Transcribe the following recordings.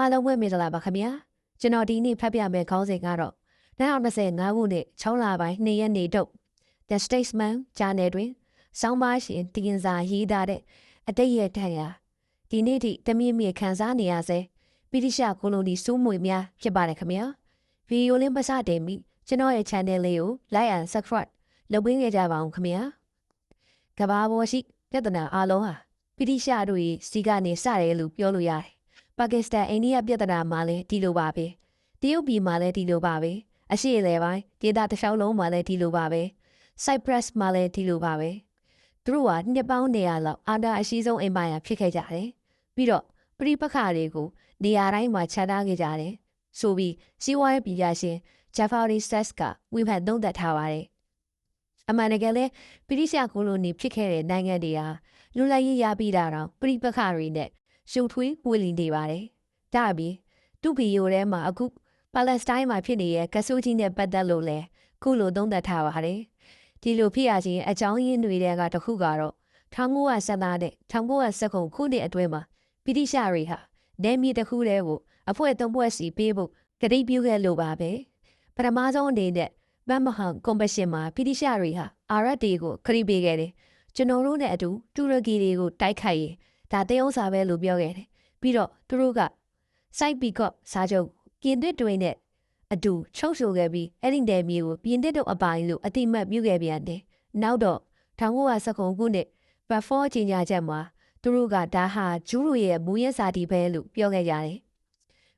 အားလုံးဝင့်မင်္ဂလာပါခင်ဗျာကျွန်တော်ဒီနေ့ဖတ်ပြမယ့်ခေါင်းစဉ်ကတော့2025ခုနှစ်6လပိုင်း2ရက်နေ့တုတ် The Statesman ဂျာနယ်တွင်စောင်းပါရှင်တင်ကင်စာရေးသားတဲ့အတိတ်ရဲ့ထံရာဒီနေ့ထိတမီးမြေခန်းစားနေရစေပိဋိရှကိုလိုနီစူးမွေများဖြစ်ပါတယ်ခင်ဗျာဗီဒီယိုလေးပစတင်ပြီးကျွန်တော်ရဲ့ channel လေးကို like and subscribe လုပ်ပေးခဲ့ကြပါအောင်ခင်ဗျာကဘာပေါ်ရှိပြဿနာအားလုံးဟာပိဋိရှတို့ရဲ့စီကနေစတယ်လို့ပြောလို့ရတယ် ပါကစ္စတန်အိန္ဒိယပြဿနာမှာလည်းဒီလိုပါပဲတရုတ်ပြည်မှာလည်းဒီလိုပါပဲအရှေ့အလယ်ပိုင်းဒေသတစ်လျှောက်လုံးမှာလည်းဒီလိုပါပဲ Cyprus မှာလည်းဒီလိုပါပဲသူတို့ကနှစ်ပေါင်း100လောက်အာဏာအရှိဆုံးအင်ပါယာဖြစ်ခဲ့ကြတယ်ပြီးတော့ပြိပခါတွေကိုနေရာတိုင်းမှာခြားထားခဲ့ကြတယ်ဆိုပြီးစီးပွားရေးပညာရှင် Jafari Sess ကဝိဖန်သုံးသပ်ထားပါတယ်အမှန်တကယ်လဲပိရိရှာကိုလိုနီဖြစ်ခဲ့တဲ့နိုင်ငံတွေဟာလူလိုက်ရေးရပြီးတာတော့ပြိပခါတွေနဲ့ ရှုပ်ထွေးပွေလီနေပါတယ်။ဒါအပြင်သူ့ဗီဒီယိုထဲမှာအခုပါလက်စတိုင်းမှာဖြစ်နေတဲ့ကဆူကြီးနဲ့ပတ်သက်လို့လဲခုလိုသုံးသပ်ထားပါတယ်။ဒီလိုဖြစ်ရခြင်းအကြောင်းရင်းတွေကတစ်ခုကတော့19ဆက်သားတဲ့19ဆက်ခုခုနှစ်အတွင်းမှာပိဋိရှာတွေဟာနေမီတစ်ခုတည်းကိုအဖွဲ့သုံးဖွဲ့စီပေးဖို့ကတိပြုခဲ့လို့ပါပဲ။ပထမဆုံးအနေနဲ့မမဟန်ကွန်ပရှင်မှာပိဋိရှာတွေဟာ RD ကိုခရီးပေးခဲ့တယ်။ကျွန်တော်တို့နဲ့အတူတူရကီတွေကိုတိုက်ခိုက်ရင် ဒါတေးဥစာပဲလို့ပြောခဲ့တယ်ပြီးတော့သူတို့က site pickup စားချုပ်ပြင်သစ်တွေနဲ့အတူချုပ်ဆိုခဲ့ပြီးအဲ့ဒီနယ်မြေကိုပြင်သစ်တို့အပိုင်လို့အတိမတ်ပြုခဲ့ပြန်တယ်နောက်တော့1919ခုနှစ်ဘတ်ဖော့ကြီးညာချက်မှာသူတို့ကဒါဟာဂျူးတို့ရဲ့မူရစာတီပဲလို့ပြောခဲ့ကြတယ်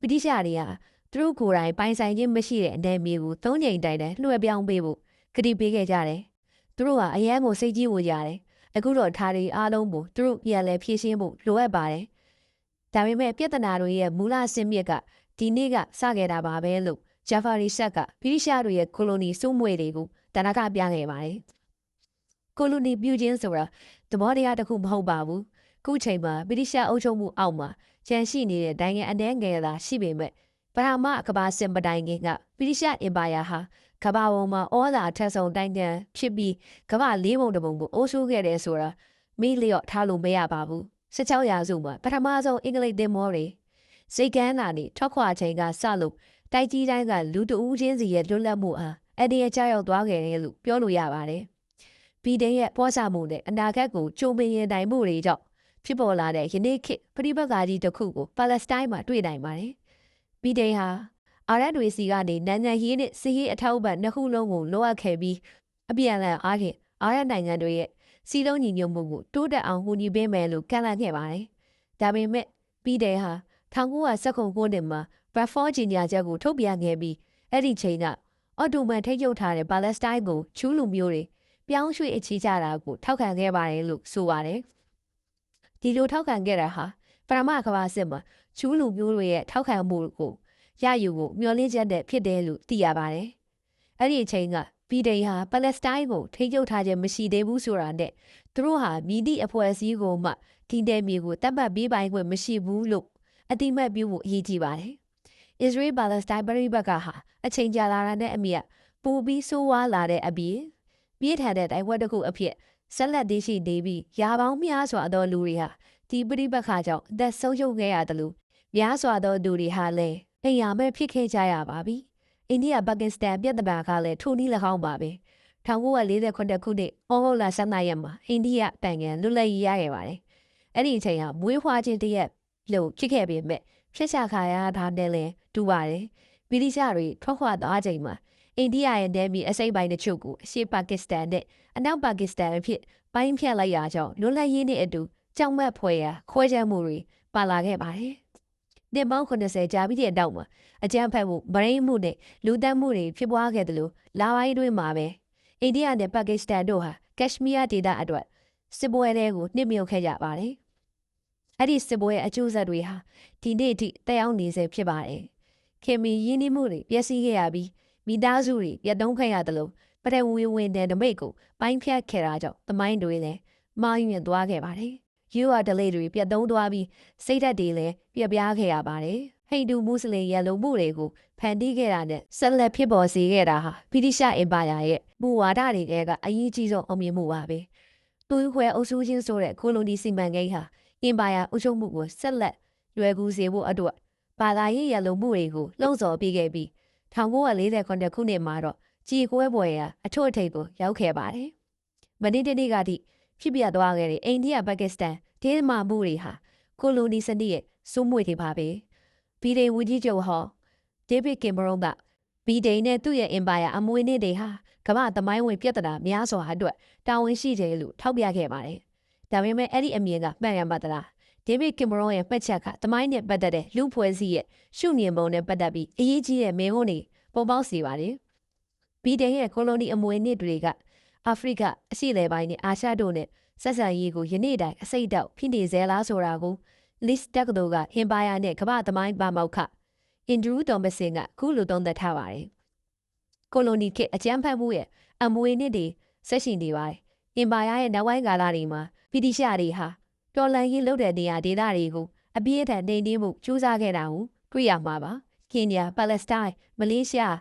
ဗြိတိရှတွေကသူတို့ကိုယ်တိုင်ပိုင်ဆိုင်ခြင်းမရှိတဲ့အနေမြေကိုသုံးချိန်တိုင်တိုင်လွှဲပြောင်းပေးဖို့ကတိပေးခဲ့ကြတယ်သူတို့ကအရန်ကိုစိတ်ကြီးဝင်ကြတယ် အခုတော့ဒါတွေအားလုံးကိုသူတို့ပြန်လဲဖြည့်ရှင်းဖို့လိုအပ်ပါတယ်။ဒါပေမဲ့ပြဿနာတွေရဲ့မူလအစင်းမြစ်ကဒီနေ့ကစခဲ့တာပါပဲလို့ဂျာဖာရီဆက်ကဗြိတိရှားတွေရဲ့ကိုလိုနီစိုးမွေတွေကိုတနကပြခဲ့ပါတယ်။ကိုလိုနီပြုခြင်းဆိုတာသဘောတရားတစ်ခုမဟုတ်ပါဘူး။ခုချိန်မှာဗြိတိရှားအုပ်ချုပ်မှုအောက်မှာကျန်ရှိနေတဲ့နိုင်ငံအနှဲငယ်သာရှိပေမဲ့ပထမကမ္ဘာစစ်ပတိုင်ကကဗြိတိရှားအင်ပါယာဟာ ကမ္ဘာပေါ်မှာဩဇာအထက်ဆုံးတိုင်းတန်းဖြစ်ပြီးကမ္ဘာလေးပုံတစ်ပုံကိုအိုးဆိုးခဲ့တယ်ဆိုတာမိလျော့ထားလို့မရပါဘူး16ရာစုမှာပထမဆုံးအင်္ဂလိပ်သင်္ဘောတွေစိတ်ကန်းလာနေထွက်ခွာချိန်ကစလို့တိုက်ကြီးတိုင်းကလူတဦးချင်းစီရဲ့လွတ်လပ်မှုအားအဒီအကျရောက်သွားခဲ့တယ်လို့ပြောလို့ရပါတယ်ဘီဒင်းရဲ့ပေါ်စာမှုနဲ့အနာဂတ်ကိုကြိုးပင်ရင်တိုင်မှုတွေကြောင့်ဖြစ်ပေါ်လာတဲ့ယနေ့ခေတ်ပြိပက္ခကြီးတစ်ခုကိုပါလက်စတိုင်းမှာတွေ့နိုင်ပါတယ်ဘီဒင်းဟာ အာရက်တွေစီကနေနန်းညံရေးနဲ့စီရေးအထောက်ပံ့နှစ်ခုလုံးကိုလိုအပ်ခဲ့ပြီးအပြန်အလှန်အားဖြင့်အာရက်နိုင်ငံတွေရဲ့စီလုံးညီညွတ်မှုကိုတိုးတက်အောင်ဟူညီပေးမယ်လို့ကန့်လန့်ခဲ့ပါတယ်။ဒါပေမဲ့ပြီးတဲ့ဟာ1919ခုနှစ်မှာဘရက်ဖော့ဂျီနီယာချက်ကိုထုတ်ပြန်ခဲ့ပြီးအဲ့ဒီချိန်ကအော်တိုမန်ထိတ်ချုပ်ထားတဲ့ပါလက်စတိုင်းကိုချူးလူမျိုးတွေပြောင်းရွှေ့အခြေချတာကိုထောက်ခံခဲ့ပါတယ်လို့ဆိုပါတယ်။ဒီလိုထောက်ခံခဲ့တာဟာပရမကဘာစစ်မှာချူးလူမျိုးတွေရဲ့ထောက်ခံမှုကို ရယူဖို့မျှော်လင့်ချက်နဲ့ဖြစ်တယ်လို့သိရပါတယ်။အဲ့ဒီအချိန်ကဗီဒိန်ဟာပါလက်စတိုင်းကိုထိန်းချုပ်ထားခြင်းမရှိသေးဘူးဆိုတာနဲ့သူတို့ဟာမိသည့်အဖွဲ့အစည်းကိုမှဒီတဲ့မြေကိုတတ်မှတ်ပေးပိုင်ခွင့်မရှိဘူးလို့အတိမတ်ပြုဖို့အရေးကြီးပါတယ်။ Israel Palestine ပြည်ပကဟာအချိန်ကြာလာတာနဲ့အမြတ်ပူပြီးဆိုးဝါးလာတဲ့အပြင်ပြည့်ထန်တဲ့တိုင်ဝက်တစ်ခုအဖြစ်ဆက်လက်တည်ရှိနေပြီးရာပေါင်းများစွာသောလူတွေဟာဒီပြိပခါကြောင့်အသက်ဆုံးရှုံးခဲ့ရတယ်လို့များစွာသောလူတွေဟာလည်း အိမ်ယာမဲ့ဖြစ်ခဲ့ကြရပါပြီ။အိန္ဒိယပါကစ္စတန်ပြည်တပါကလည်းထိုနည်း၎င်းပါပဲ။1948ခုနှစ်ဩဂုတ်လ17ရက်မှာအိန္ဒိယတန်ကန်လွတ်လပ်ရေးရခဲ့ပါတယ်။အဲ့ဒီအချိန်ကမွေးဖွားခြင်းတရက်လို့ဖြစ်ခဲ့ပေမဲ့ဖြစ်ချခါရတာနဲ့လည်းတူပါတယ်။ဗီလိရှာတွေထွက်ခွာသွားချိန်မှာအိန္ဒိယရဲ့နယ်မြေအစိမ့်ပိုင်းတစ်ချို့ကိုအရှေ့ပါကစ္စတန်နဲ့အနောက်ပါကစ္စတန်အဖြစ်ပိုင်းဖြတ်လိုက်ရကြောင်းလွတ်လပ်ရေးနဲ့အတူကြောင်မက်ဖွယ်ရာခွဲခြားမှုတွေပါလာခဲ့ပါတယ် နှစ်ပေါင်း80ကြာပြီးတဲ့နောက်မှာအကြမ်းဖက်မှုဗရိတ်မှုနဲ့လူသတ်မှုတွေဖြစ်ပွားခဲ့တယ်လို့လာပိုင်းတွင်းမှာပဲအိန္ဒိယနဲ့ပါကစ္စတန်တို့ဟာကက်ရှမီးယားဒေသအတွက်စစ်ပွဲတွေကိုနှိမ့်မြုပ်ခဲ့ကြပါတယ်။အဲ့ဒီစစ်ပွဲအကျိုးဆက်တွေဟာဒီနေ့အထိတက်ရောက်နေဆဲဖြစ်ပါတယ်။ခင်မီရင်းနှီးမှုတွေပျက်စီးခဲ့ရပြီးမိသားစုတွေပြတ်သုံးခဲ့ရတယ်လို့ပထဝီဝင်တဲ့ဓမိတ်ကိုပိုင်းဖြတ်ခဲ့တာကြောင့်သမိုင်းတွေလည်းမှားယွင်းသွားခဲ့ပါတယ်။ UR delay တွေပြတ်သုံးသွားပြီးစိတ်ဓာတ်တွေလည်းပြက်ပြားခဲ့ရပါတယ်။ဟိန္ဒူမွတ်စလင်ရန်လုံမှုတွေကိုဖန်တီးခဲ့တာနဲ့ဆက်လက်ဖြစ်ပေါ်စေခဲ့တာဟာဗြိတိရှအင်ပါယာရဲ့မူဝါဒတွေကအရေးကြီးဆုံးအောင်မြင်မှုပါပဲ။သူခွဲအုပ်စုချင်းဆိုတဲ့ကိုလိုနီစီမံကိန်းဟာအင်ပါယာအုပ်ချုပ်မှုကိုဆက်လက်ရွယ်ကူစေဖို့အတွက်ဘာသာရေးရလုံမှုတွေကိုလှုံ့ဆော်ပေးခဲ့ပြီး1940ခုနှစ်မှာတော့ကြည်ကွဲပွဲရာအထွတ်အထိပ်ကိုရောက်ခဲ့ပါတယ်။မနေ့တနေ့ကထိဖြစ်ပြသွားခဲ့တဲ့အိန္ဒိယပါကစ္စတန် ဒေသမာမှုတွေဟာကိုလိုနီစနစ်ရဲ့စိုးမွေတွေပါပဲ။ဗီဒိန်ဝကြီးချုပ်ဟောဒေးဗစ်ကင်မရွန်ကဗီဒိန်နဲ့သူ့ရဲ့အင်ပါယာအမွေနေ့တွေဟာကမ္ဘာသမိုင်းဝင်ပြဿနာများစွာအတွက်တာဝန်ရှိတယ်လို့ထောက်ပြခဲ့ပါတယ်။ဒါပေမဲ့အဲ့ဒီအမြင်ကမှန်ရပါသလား။ဒေးဗစ်ကင်မရွန်ရဲ့ပတ်ချက်ကသမိုင်းနဲ့ပတ်သက်တဲ့လူဖွဲ့စည်းရဲ့ရှုမြင်ပုံနဲ့ပတ်သက်ပြီးအရေးကြီးတဲ့မင်းဟောတွေပေါ်ပေါက်စေပါတယ်။ဗီဒိန်ရဲ့ကိုလိုနီအမွေနေ့တွေကအာဖရိကအရှေ့လယ်ပိုင်းနဲ့အာရှတို့နဲ့ ဆက်ဆံရေးကိုယနေ့တိုင်အစိတ်တောက်ဖိနေစေလားဆိုတာကို list တက္ကသိုလ်ကဟင်ပါယာနဲ့ကမ္ဘာသမိုင်းပါမောက်ခအင်ဒရူးတော်မစင်ကခုလိုသုံးသပ်ထားပါတယ်။ကိုလိုနီခေတ်အကြမ်းဖက်မှုရဲ့အမွေနှစ်တွေဆက်ရှိနေပါတယ်။အင်ပါယာရဲ့နောက်ပိုင်းကာလတွေမှာဗြိတိရှတွေဟာတော်လန်ရေးလုပ်တဲ့နေရာဒေသတွေကိုအပြည့်အထန်နှိမ်နင်းမှုကြိုးစားခဲ့တာကိုတွေ့ရမှာပါ။ကင်ညာ၊ပါလက်စတိုင်း၊မလေးရှား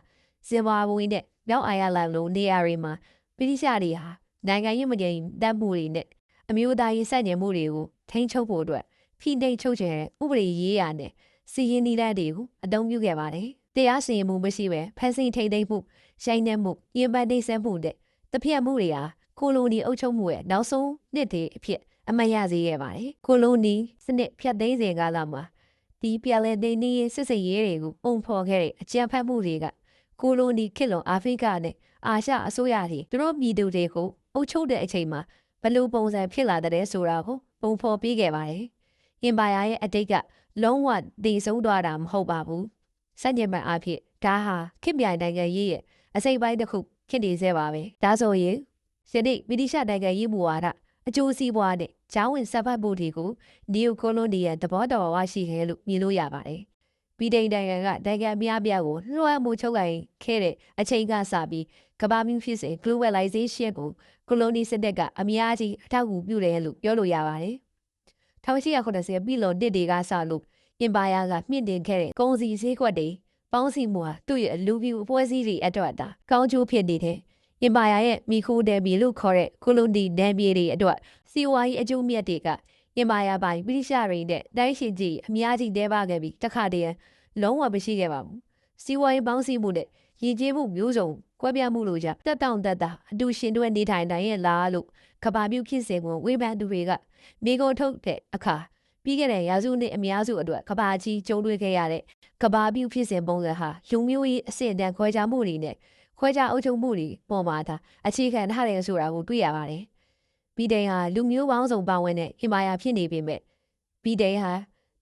၊ဇင်ဘာဘွေနဲ့မြောက်အိုင်ယာလန်လိုနေရာတွေမှာဗြိတိရှတွေဟာ နိုင်ငံရေးမငြိမ်သက်မှုတွေနဲ့အမျိုးသားရေးစန့်ကျင်မှုတွေကိုထိန်းချုပ်ဖို့အတွက်ဖိနှိပ်ချုပ်ချယ်တဲ့ဥပဒေရေးရာနဲ့စီရင်နီလက်တွေကိုအသုံးပြုခဲ့ပါတယ်။တရားစီရင်မှုမရှိဘဲဖန်ဆင်းထိန်သိမ်းမှုရိုင်းနှက်မှုရင်ပန်းနှိမ့်ဆက်မှုတဲ့တပြက်မှုတွေဟာကိုလိုနီအုပ်ချုပ်မှုရဲ့နောက်ဆုံးနှစ်တွေအဖြစ်အမတ်ရစေခဲ့ပါတယ်။ကိုလိုနီစနစ်ဖြတ်သိမ်းစဉ်ကာလမှာဒီပြလဲသိန်းရေးစစ်စစ်ရေးတွေကိုပုံဖော်ခဲ့တဲ့အကြံဖတ်မှုတွေကကိုလိုနီခေတ်လွန်အာဖရိကနဲ့အာရှအစိုးရတွေသူတို့ပြည်သူတွေကို အုပ်ချုပ်တဲ့အချိန်မှာဘလို့ပုံစံဖြစ်လာတဲ့ဆိုတာကိုပုံဖော်ပေးခဲ့ပါတယ်။အင်ပါယာရဲ့အတိတ်ကလုံးဝတည်ဆုံးသွားတာမဟုတ်ပါဘူး။စัญญမတ်အဖြစ်ဒါဟာခေတ်ပြိုင်နိုင်ငံရေးရဲ့အစိမ့်ပိုင်းတစ်ခုဖြစ်နေစေပါပဲ။ဒါဆိုရင်ယနေ့ဗြိတိရှနိုင်ငံရေးမူဝါဒအကျိုးစီးပွားနဲ့ဂျောင်းဝင်ဆက်ဖက်မှုတွေကိုနီယိုကိုလိုနီယန်သဘောတော်ဝရှိခဲ့လို့မြင်လို့ရပါတယ်။ဗီဒိန်နိုင်ငံကနိုင်ငံအများပြားကိုလွှမ်းမိုးချုပ်ကိုင်ခဲ့တဲ့အချိန်ကစပြီး ကမ္ဘာမျိုးဖြစ်စဉ် globalization ကိုကိုလိုနီစနစ်ကအများကြီးအထောက်အကူပြုတယ်လို့ပြောလို့ရပါတယ်။1880ပြည်လုံးတစ်တွေကစလို့အင်ပါယာကမြင့်တင်ခဲ့တဲ့ကုန်စည်ဈေးကွက်တွေပေါင်းစည်းမှုဟာသူ့ရဲ့လူပြူအဖွဲ့အစည်းတွေအတွက်ဒါကောင်းကျိုးဖြစ်နေတဲ့အင်ပါယာရဲ့မီခိုဒယ်ဘီလို့ခေါ်တဲ့ကိုလိုနီဒန်ဘီတွေအတွက်စီဝါရေးအကျိုးမြတ်တွေကအင်ပါယာပိုင်းပိဋိရှတွေနဲ့တိုင်းရှင်ကြီးအများကြီးတဲပါခဲ့ပြီးတခါတည်းလုံးဝမရှိခဲ့ပါဘူးစီဝါရေးပေါင်းစည်းမှုနဲ့ရည်ကြည်မှုမျိုးစုံ ကွဲပြားမှုလို့ကြတက်တောင့်တက်တာအတူရှင်တွဲနေထိုင်နိုင်ရဲ့လားလို့ကဘာပြုဖြစ်စဉ်ကိုဝေဖန်သူတွေကမိကုန်ထုတ်တဲ့အခါပြီးခဲ့တဲ့ရာစုနှစ်အများစုအတွက်ကဘာကြီးကျုံတွေ့ခဲ့ရတဲ့ကဘာပြုဖြစ်စဉ်ပုံစံဟာလူမျိုးရေးအဆင့်တန်းခွဲခြားမှုတွေနဲ့ခွဲခြားအုပ်ချုပ်မှုတွေပေါ်မှာဒါအခြေခံထားတယ်ဆိုတာကိုတွေ့ရပါတယ်။ဘီဒိန်ဟာလူမျိုးပေါင်းစုံပါဝင်တဲ့ဟင်မာယာဖြစ်နေပေမဲ့ဘီဒိန်ဟာ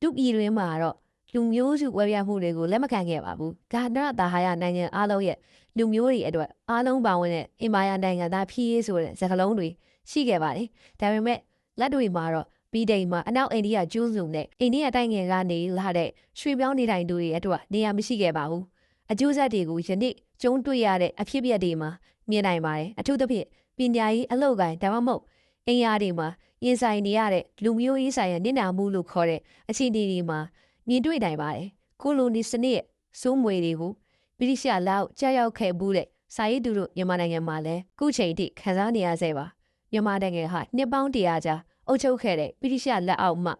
ဒုပြည်တွင်းမှာတော့ လူမျိုးစုဝဲပြမှုတွေကိုလက်မခံခဲ့ပါဘူး။ဂါနာတာဟာယနိုင်ငံအားလုံးရဲ့လူမျိုးတွေအတွက်အားလုံးပါဝင်တဲ့အင်မာယာနိုင်ငံသားဖြစ်ရေးဆိုတဲ့စကားလုံးတွေရှိခဲ့ပါတယ်။ဒါပေမဲ့လက်တွေမှာတော့ဘီဒိန်မှာအနောက်အိန္ဒိယကျူးစုံနဲ့အိန္ဒိယတိုင်းငယ်ကနေလာတဲ့ရွှေပြောင်းနေထိုင်သူတွေအတွက်နေရာမရှိခဲ့ပါဘူး။အကျိုးဆက်တွေကိုယနေ့ကျုံတွေ့ရတဲ့အဖြစ်အပျက်တွေမှာမြင်နိုင်ပါတယ်အထူးသဖြင့်ပညာရေးအလုပ်ကိုင်းဒါမှမဟုတ်အင်အားတွေမှာရင်ဆိုင်နေရတဲ့လူမျိုးရေးဆိုင်ရာနစ်နာမှုလို့ခေါ်တဲ့အခြေအနေတွေမှာ မြင်တွေ့နိုင်ပါတယ်ကိုလိုနီစနစ်ရဲ့စိုးမွေတွေကိုဗြိတိရှလောက်ကြောက်ရောက်ခဲ့ဘူးတဲ့စာရေးသူတို့မြန်မာနိုင်ငံမှာလည်းခုချိန်ထိခံစားနေရဆဲပါမြန်မာနိုင်ငံဟာနှစ်ပေါင်းတရာကြာအုပ်ချုပ်ခဲ့တဲ့ဗြိတိရှလက်အောက်မှ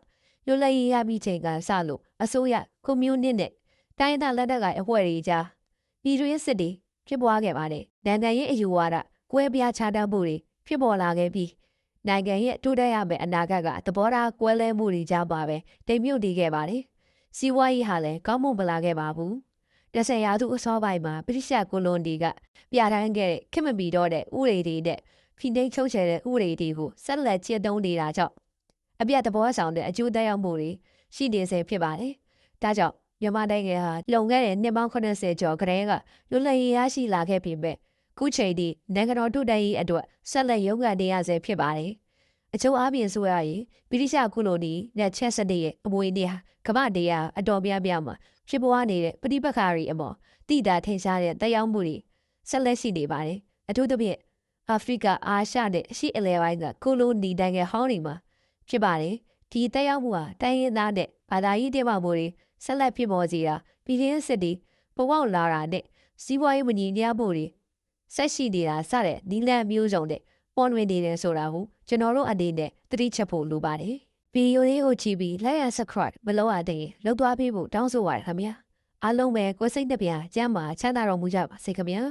လွတ်လပ်ရေးရပြီးချိန်ကစလို့အစိုးရကွန်မြူနစ်နဲ့တိုင်းဒေသလက်နက်ကိုင်အဖွဲ့တွေကြားပြည်တွင်းစစ်တွေဖြစ်ပွားခဲ့ပါတယ်။နိုင်ငံရေးအယူဝါဒကွဲပြားခြားတန်းမှုတွေဖြစ်ပေါ်လာခဲ့ပြီးနိုင်ငံရဲ့တိုးတက်ရမယ့်အနာဂတ်ကသဘောထားကွဲလဲမှုတွေကြောင့်ပါပဲတိမ်မြုပ်တည်ခဲ့ပါတယ်။ စီးပွားရေးဟာလည်းကောင်းမွန်မလာခဲ့ပါဘူး။တဆယ်ရာစုအစောပိုင်းမှာဗြိတိရှကိုလွန်ဒီကပြဋ္ဌာန်းခဲ့တဲ့ခင်မပီတော့တဲ့ဥရေတွေနဲ့ဖိနှိပ်ချုပ်ချယ်တဲ့ဥရေတွေကိုဆက်လက်ကျင့်သုံးနေတာကြောင့်အပြတ်သဘောဆောင်တဲ့အကျိုးသက်ရောက်မှုတွေရှိနေစေဖြစ်ပါတယ်။ဒါကြောင့်မြန်မာနိုင်ငံဟာလွန်ခဲ့တဲ့နှစ်ပေါင်း80ကျော်ကတည်းကလွတ်လပ်ရေးရရှိလာခဲ့ပြီပဲခုချိန်ထိနိုင်ငံတော်တုတ်တရေးအတွက်ဆက်လက်ရုန်းကန်နေရဆဲဖြစ်ပါတယ်။ အကျိုးအားဖြင့်ဆိုရရင်ဗြိတိရှကုလိုနီနဲ့ချက်စတဲ့ရဲ့အမွေနေဟာကမ္ဘာတရားအတော်များများမှာဖြစ်ပွားနေတဲ့ပဋိပက္ခတွေအမော်တိတာထင်ရှားတဲ့တက်ရောက်မှုတွေဆက်လက်ရှိနေပါတယ်။အထူးသဖြင့်အာဖရိကအာရှနဲ့အရှေ့အလယ်ပိုင်းကကိုလိုနီနိုင်ငံဟောင်းတွေမှာဖြစ်ပါတယ်။ဒီတက်ရောက်မှုဟာတိုင်းရင်းသားနဲ့ဘာသာရေးတင်မာမှုတွေဆက်လက်ဖြစ်ပေါ်စေတာပြည်ရင်းစစ်တွေပေါ်ပေါက်လာတာနဲ့စီးပွားရေးမညီမျှမှုတွေဆက်ရှိနေတာစတဲ့နီလန်မျိုးစုံတဲ့ ပေါ်လွင်နေတယ်ဆိုတာကိုကျွန်တော်တို့အနေနဲ့သတိချက်ဖို့လိုပါတယ်ဗီဒီယိုလေးကိုကြည့်ပြီး like and subscribe မလုပ်ရတဲ့ရင်လုပ်သွားပေးဖို့တောင်းဆိုပါရခင်ဗျာအားလုံးပဲကိုယ်စိတ်နှပြကျမ်းမာချမ်းသာတော်မူကြပါစေခင်ဗျာ